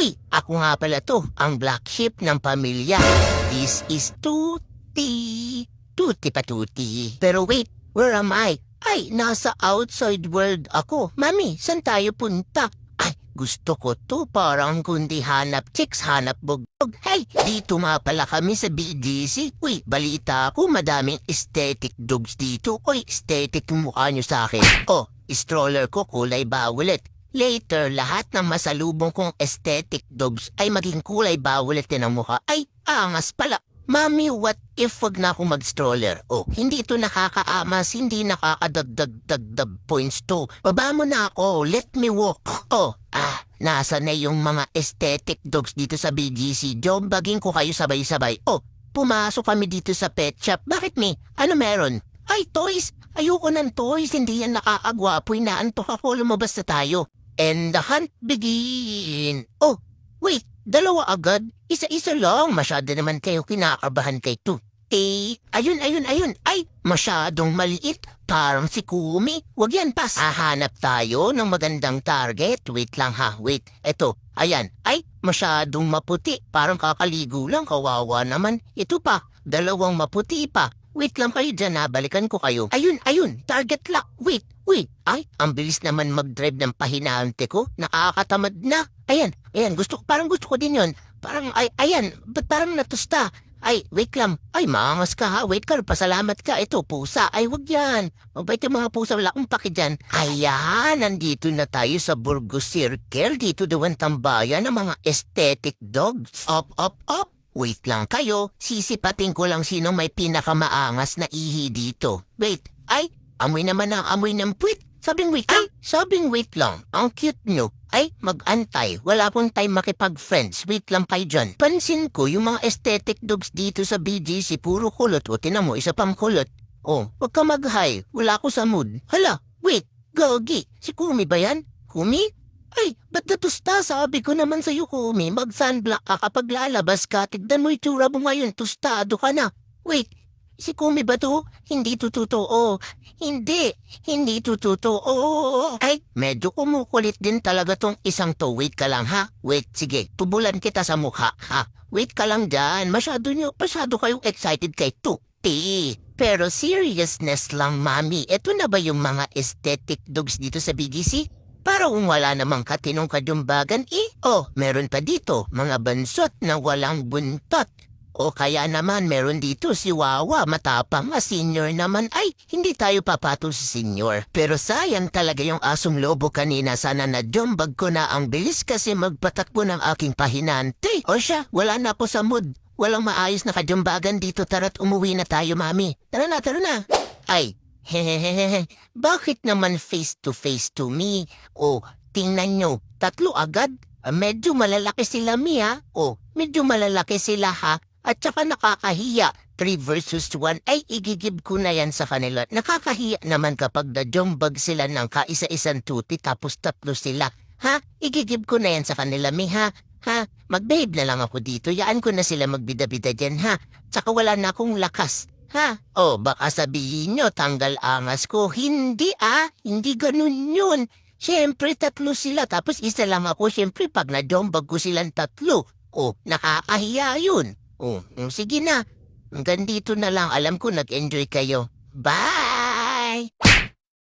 Uy, ako nga pala to, ang black sheep ng pamilya. This is Tuti. Tuti pa Tuti. Pero wait, where am I? Ay, nasa outside world ako. Mami, saan tayo punta? Ay, gusto ko to. Parang kundi hanap chicks, hanap bugbog. Hey, dito nga pala kami sa BGC. Uy, balita ko madaming aesthetic dogs dito. Uy, aesthetic mukha nyo sa akin. Oh, stroller ko kulay violet. Later, lahat ng masalubong kong aesthetic dogs ay maging kulay violet din ang mukha. Ay, angas pala. Mami, what if wag na akong mag-stroller? Oh, hindi ito nakakaamas, hindi nakakadagdag-dagdag points to. Baba mo na ako, let me walk. Oh, ah, nasa na yung mga aesthetic dogs dito sa BGC. Jombagin ko kayo sabay-sabay. Oh, pumasok kami dito sa pet shop. Bakit me? Ano meron? Ay, toys! Ayoko ng toys, hindi yan nakakagwapo. Inaantok ako, lumabas na tayo. And the hunt begin. Oh, wait, dalawa agad? Isa-isa lang, masyado naman kayo kinakabahan kay tu. Eh, ayun, ayun, ayun. Ay, masyadong maliit. Parang si Kumi. Wag yan, pas. Hahanap tayo ng magandang target. Wait lang ha, wait. Eto, ayan. Ay, masyadong maputi. Parang kakaligo lang, kawawa naman. Ito pa, dalawang maputi pa. Wait lang kayo dyan ha, balikan ko kayo. Ayun, ayun, target lock. Wait, wait. Ay, ang bilis naman mag-drive ng pahinante ko. Nakakatamad na. Ayan, ayan, gusto ko, parang gusto ko din yon. Parang, ay, ayan, ba't parang natusta? Ay, wait lang. Ay, maangas ka ha. Wait ka, pasalamat ka. Ito, pusa. Ay, wag yan. Mabait yung mga pusa. Wala akong paki dyan. Ayan, nandito na tayo sa Burgos Circle. Dito daw ang tambayan ng mga aesthetic dogs. Up, up, up. Wait lang kayo. Sisipating ko lang sino may pinakamaangas na ihi dito. Wait, ay, amoy naman ang amoy ng puwit. Sabing wait lang. Sabing wait lang. Ang cute nyo. Ay, mag-antay. Wala pong time makipag-friends. Wait lang kayo dyan. Pansin ko yung mga aesthetic dogs dito sa BGC puro kulot. O, tinan mo, isa pang kulot. Oh, wag ka mag-hi. Wala ako sa mood. Hala, wait. Gogi. Si Kumi ba yan? Kumi? Ay, ba't natusta? Sabi ko naman sa'yo, Kumi. Mag-sunblock ka kapag lalabas ka. Tignan mo itsura mo ngayon. Tustado ka na. Wait, si Kumi ba to? Hindi to totoo. Hindi. Hindi to totoo. Ay, medyo kumukulit din talaga tong isang to. Wait ka lang ha. Wait, sige. Tubulan kita sa mukha ha. Wait ka lang dyan. Masyado niyo, masyado kayong excited kay Tuti. Pero seriousness lang, mami. Ito na ba yung mga aesthetic dogs dito sa BGC? Para kung wala namang katinong kadumbagan, eh, oh, meron pa dito, mga bansot na walang buntot. O kaya naman meron dito si Wawa, matapang nga senior naman. Ay, hindi tayo papatol sa senior. Pero sayang talaga yung asong lobo kanina. Sana na jumbag ko na ang bilis kasi magpatakbo ng aking pahinante. O siya, wala na po sa mood. Walang maayos na kadumbagan dito. Tara't umuwi na tayo, mami. Tara na, tara na. Ay, hehehehe. Bakit naman face to face to me? O, tingnan nyo, tatlo agad. Ah, medyo malalaki sila, Mia. O, medyo malalaki sila, ha? At saka nakakahiya. 3 versus 1 ay igigib ko na yan sa kanila. Nakakahiya naman kapag najombag sila ng kaisa-isang tuti tapos tatlo sila. Ha? Igigib ko na yan sa kanila, mi ha? Ha? Magbehave na lang ako dito. Yaan ko na sila magbida-bida dyan, ha? Tsaka wala na akong lakas. Ha? O, baka sabihin nyo, tanggal angas ko. Hindi ah, hindi ganun yun. Siyempre, tatlo sila. Tapos isa lang ako. Siyempre, pag najombag ko silang tatlo. O, nakakahiya yun. O, mm, sige na. Hanggang dito na lang. Alam ko nag-enjoy kayo. Bye!